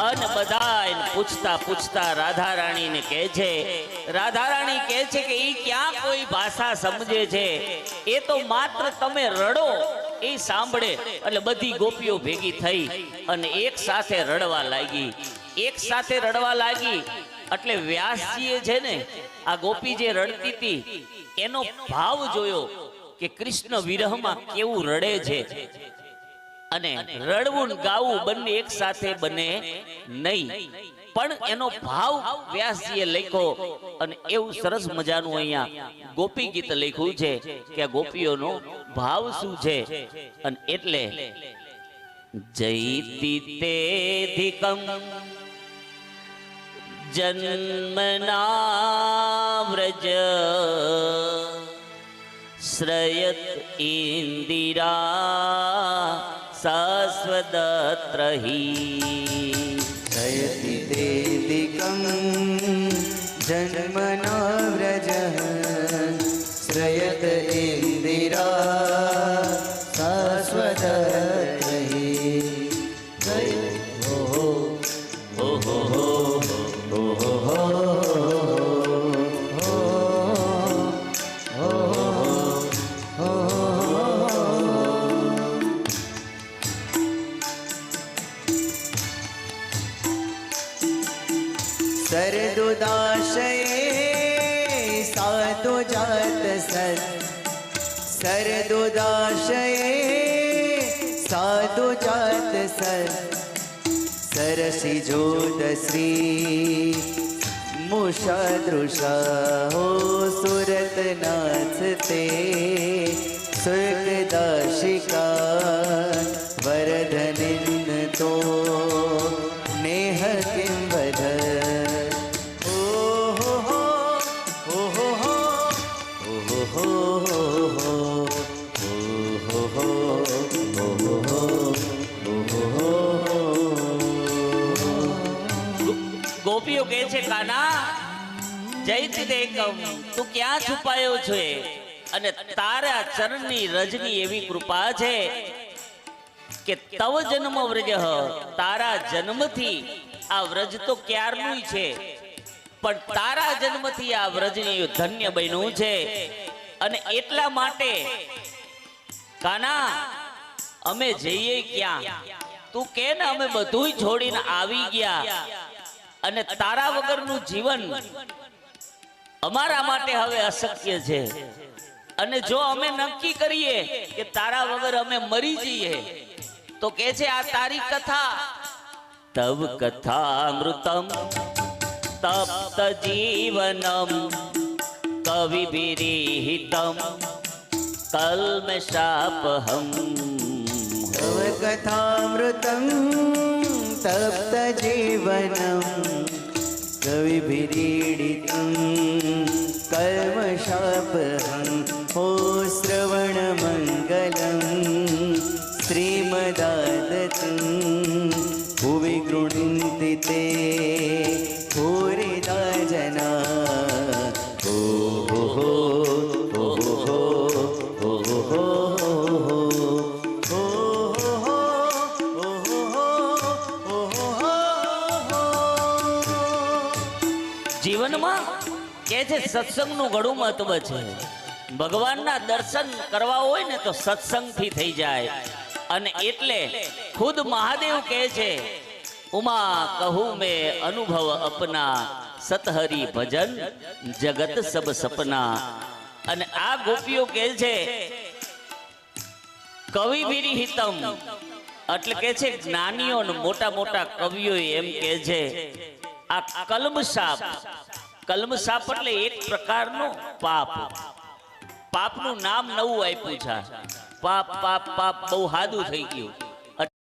અને બધા પૂછતા પૂછતા રાધા રાણીને કહે છે રાધા રાણી કહે છે કે એ ક્યાં કોઈ ભાષા સમજે છે? એ તો માત્ર તમે રડો, એ સાંભળે. એટલે બધી ગોપીઓ ભેગી થઈ અને એક સાથે રડવા લાગી. એક સાથે રડવા લાગી. એટલે વ્યાસજીએ છે ને, આ ગોપી જે રડતી હતી એનો ભાવ જોયો કે કૃષ્ણ વિરહમાં કેવું રડે છે. અને રડવું ગાવું બંને એક સાથે બને નહીં. પણ એનો ભાવ વ્યાસજીએ લખ્યો અને એવું સરસ મજાનું અહીંયા ગોપી ગીત લખ્યું છે કે ગોપીઓનો ભાવ શું છે? અને એટલે જૈતી તેધિકમ જન્મના વ્રજ શ્રયત ઇન્દિરા શાશ્વતત્રહી જયતિ તે દિકમ જન્મના વ્રજ શ્રયત ઇન્દિરા શાશ્વત રહી જય ઓહો ઓહો સરદુદાશયે સાધુ જાત સત સરદુદાશયે સાધુ જાત સત સરસી જોત શ્રી મુષાદૃષ હો સુરતનાથ તે સુરદશિકા ગોપીઓ કહે છે, કાના જયતી દેકમ તું ક્યાં છુપાયો છે? અને તારા ચરણની રજની એવી કૃપા છે કે તવ જન્મ વ્રજ, તારા જન્મથી આ વ્રજ તો ક્યારનું છે? પણ તારા જન્મથી આ વ્રજની ધન્ય બન્યું છે. અને એટલા માટે, કાના, અમે જઈએ ક્યાં? તું કે ને અમે બધુંય છોડીને આવી ગયા? અને તારા વગરનું જીવન અમારા માટે હવે અશક્ય છે. અને જો અમે નક્કી કરીએ કે તારા વગર અમે મરી જઈએ, તો કે છે, આ તારી કથા. તવ કથામૃતમ તપ્ત જીવનમ કવિભિરિહિતમ કલ્મશાપહમ તવ કથામૃતમ તપ્ત જીવનમ विभ्रीडितं कर्मशापः જીવનમાં કે છે સત્સંગનું ઘણું મહત્વ છે. ભગવાનના દર્શન કરવા હોય ને તો સત્સંગથી થઈ જાય. અને એટલે ખુદ મહાદેવ કહે છે, ઉમા કહું મે અનુભવ અપના સતહરી ભજન, જગત સબ સપના. અને આ ગોપીઓ કહે છે, કવિ વિરહિતમ. એટલે કે છે જ્ઞાનીઓ મોટા મોટા કવિઓ એમ કહે છે આ કલમસાપ કલમસાપ એટલે એક પ્રકારનો પાપ. પાપનું નામ નવું આપ્યું છે. પાપ પાપ પાપ બહુ હાદું થઈ ગયું.